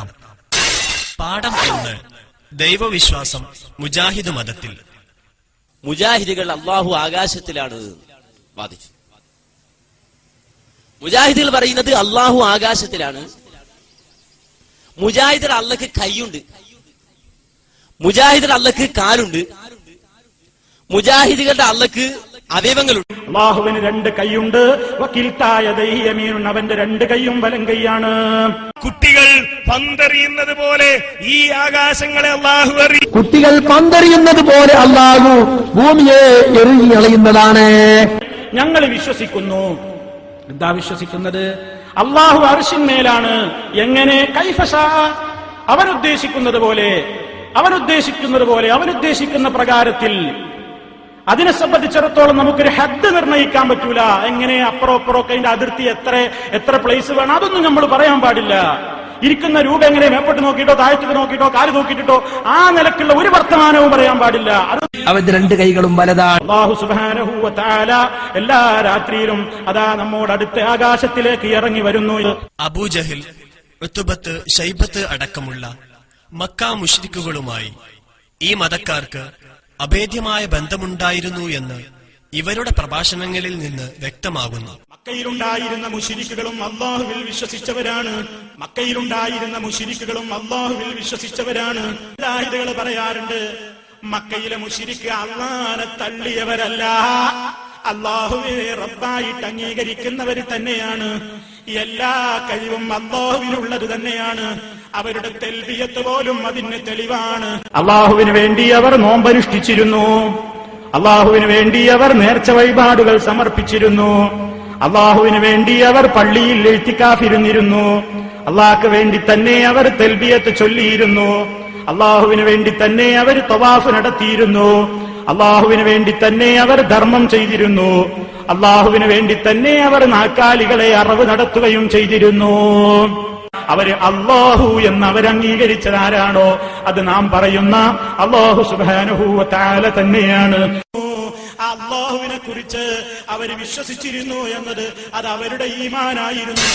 നടത്താം പാഠം ഒന്ന് ദൈവവിശ്വാസം മുജാഹിദ് മതത്തിൽ. മുജാഹിദുകൾ അള്ളാഹു ആകാശത്തിലാണ് വാദിച്ചു മുജാഹിദുകൾ പറയുന്നത് അള്ളാഹു ആകാശത്തിലാണ്. മുജാഹിദർ അള്ളക്ക് കൈയുണ്ട്. മുജാഹിദർ അള്ളക്ക് കാലുണ്ട്. മുജാഹിദുകളുടെ അള്ളക്ക് അവയവങ്ങളുണ്ട് അള്ളാഹുവിന് രണ്ട് കൈയുണ്ട്. വക്കീൽത്തായ ദൈയമീനുണ്ട് അവന്റെ രണ്ട് കൈയും വലം കൈയാണ്. കുട്ടികൾ പന്തറിയുന്നത് പോലെ ഈ ആകാശങ്ങളെ അള്ളാഹു എറി കുട്ടികൾ പന്തറിയുന്നത് പോലെ അള്ളാഹു ഭൂമിയെ എറിഞ്ഞു കളയുന്നതാണ്. ഞങ്ങൾ വിശ്വസിക്കുന്നു. എന്താ വിശ്വസിക്കുന്നത്? അള്ളാഹു അർഷിന്മേലാണ് എങ്ങനെ? കൈഫശ അവനുദ്ദേശിക്കുന്നത് പോലെ അവനുദ്ദേശിക്കുന്നത് പോലെ അവനുദ്ദേശിക്കുന്ന പ്രകാരത്തിൽ അതിനെ സംബന്ധിച്ചിടത്തോളം നമുക്കൊരു ഹദ് നിർണയിക്കാൻ പറ്റൂല. എങ്ങനെ അപ്പുറം അപ്പുറം ഒക്കെ അതിന്റെ അതിർത്തി എത്ര എത്ര പ്ലേസ് വേണം? അതൊന്നും നമ്മൾ പറയാൻ പാടില്ല. ഇരിക്കുന്ന രൂപ എങ്ങനെ മേപ്പോട്ട് നോക്കിയിട്ടോ താഴത്തേക്ക് നോക്കിയിട്ടോ കാൽ നോക്കിയിട്ടോ ആ നിലക്കുള്ള ഒരു വർത്തമാനവും പറയാൻ പാടില്ല. അത് അവന്റെ രണ്ട് കൈകളും വലതാണ്. അള്ളാഹു സുബ്ഹാനഹു വ എല്ലാ രാത്രിയിലും അതാ നമ്മോട് അടുത്ത ആകാശത്തിലേക്ക് ഇറങ്ങി വരുന്നു. അബൂജഹിൽ ഉത്തുബത്ത് ഷൈബത്ത് അടക്കമുള്ള മക്ക മുഷ്രിക്കുകളുമായി ഈ മതക്കാർക്ക് അഭേദ്യമായ ബന്ധമുണ്ടായിരുന്നു എന്ന് ഇവരുടെ പ്രഭാഷണങ്ങളിൽ നിന്ന് വ്യക്തമാകുന്നു. മക്കയിലുണ്ടായിരുന്ന മുഷിരിക്കുകളും അള്ളാഹുവിൽ വിശ്വസിച്ചവരാണ്. മക്കയിലുണ്ടായിരുന്ന മുഷിരിക്കുകളും അള്ളാഹുവിൽ വിശ്വസിച്ചവരാണ്. പറയാറുണ്ട്. മക്കയിലെ മുഷിരിക്ക് അള്ളാനെ തള്ളിയവരല്ല. അള്ളാഹുവിനെ റബ്ബായിട്ട് അംഗീകരിക്കുന്നവർ തന്നെയാണ്. എല്ലാ കഴിവും അള്ളാഹുവിനുള്ളത് തന്നെയാണ്. അവരുടെ തെൽബിയത്ത് പോലും അതിന് തെളിവാണ്. അള്ളാഹുവിന് വേണ്ടി അവർ നോമ്പനുഷ്ഠിച്ചിരുന്നു. അള്ളാഹുവിന് വേണ്ടി അവർ നേർച്ച വഴിപാടുകൾ സമർപ്പിച്ചിരുന്നു. അള്ളാഹുവിന് വേണ്ടി അവർ പള്ളിയിൽ എഴുത്തിക്കാഫിരുന്നിരുന്നു. അള്ളാഹ്ക്ക് വേണ്ടി തന്നെ അവർ തെൽബിയത്ത് ചൊല്ലിയിരുന്നു. അള്ളാഹുവിന് വേണ്ടി തന്നെ അവർ തവാഫ് നടത്തിയിരുന്നു. അള്ളാഹുവിന് വേണ്ടി തന്നെ അവർ ധർമ്മം ചെയ്തിരുന്നു. അള്ളാഹുവിന് വേണ്ടി തന്നെ അവർ നാക്കാലികളെ അറവ് നടത്തുകയും ചെയ്തിരുന്നു. അവർ അള്ളാഹു എന്ന് അവർ അംഗീകരിച്ചത് ആരാണോ അത് നാം പറയുന്ന അള്ളാഹു സുബാനുഹൂവ താല തന്നെയാണ്. അള്ളാഹുവിനെ കുറിച്ച് അവർ വിശ്വസിച്ചിരുന്നു എന്നത് അത് അവരുടെ ഈമാനായിരുന്നു.